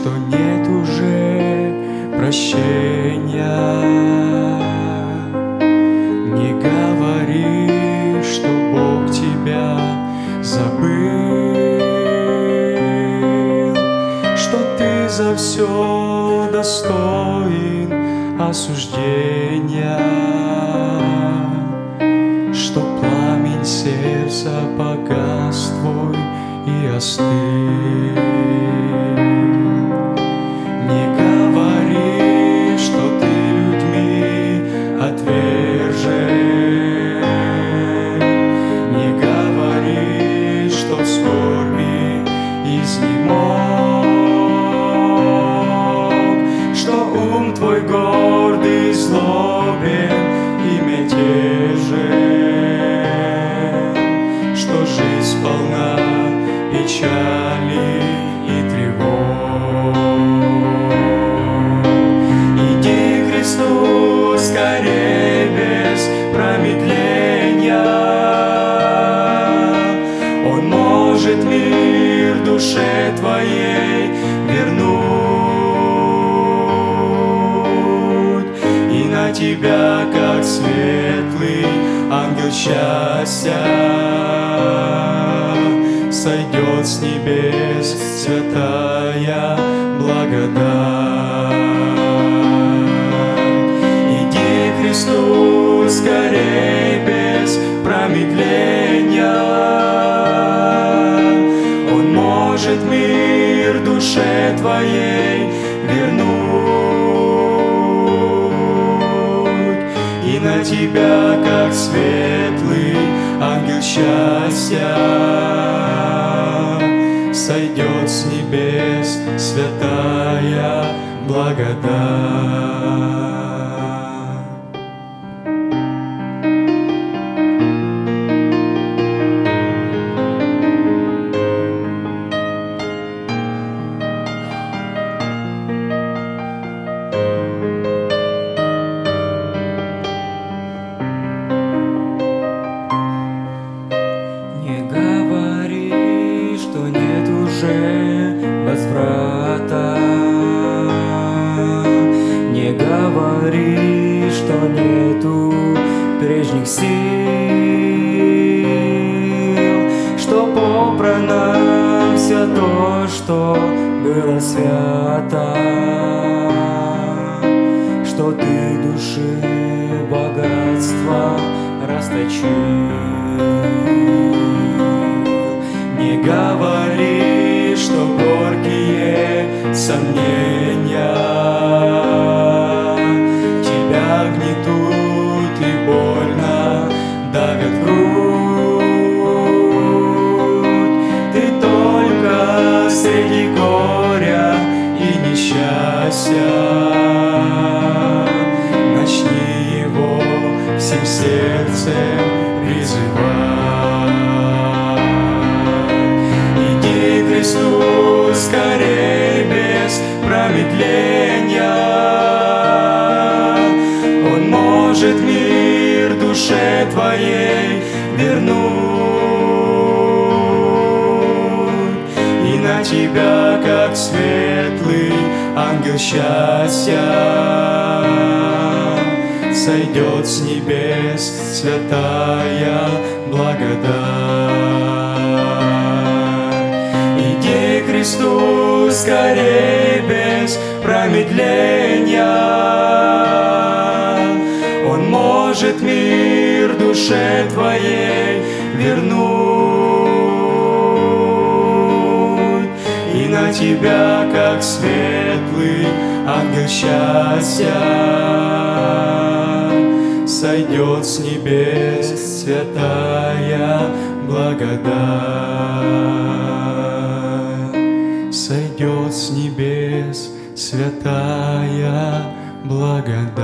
что нет уже прощения. Не говори, что Бог тебя забыл, что ты за все достоин осуждения, что пламень сердца погас твой и остыл. Изнемог, что ум твой гордый, злобен и мятежен, что жизнь полна печали и тревог. Иди к Христу скорее без промедления. Он может мир душе твоей вернуть и на тебя, как светлый ангел счастья, сойдет с небес святая благодать. Иди Христу скорей на тебя, как светлый ангел счастья, сойдет с небес святая благодать. Прежних сил, что попрано все то, что было свято, что ты души богатства расточил. Не говори, что горькие сомнения. Тебя гнетут и больно несчастья Начни его всем сердцем призывать Иди к Христу скорей без промедления. Он может мир душе твоей тебя, как светлый ангел счастья. Сойдет с небес святая благодать. Иди к Христу скорей без промедления. Он может мир душе твоей вернуть тебя, как светлый ангел счастья. Сойдет с небес святая благодать. Сойдет с небес святая благодать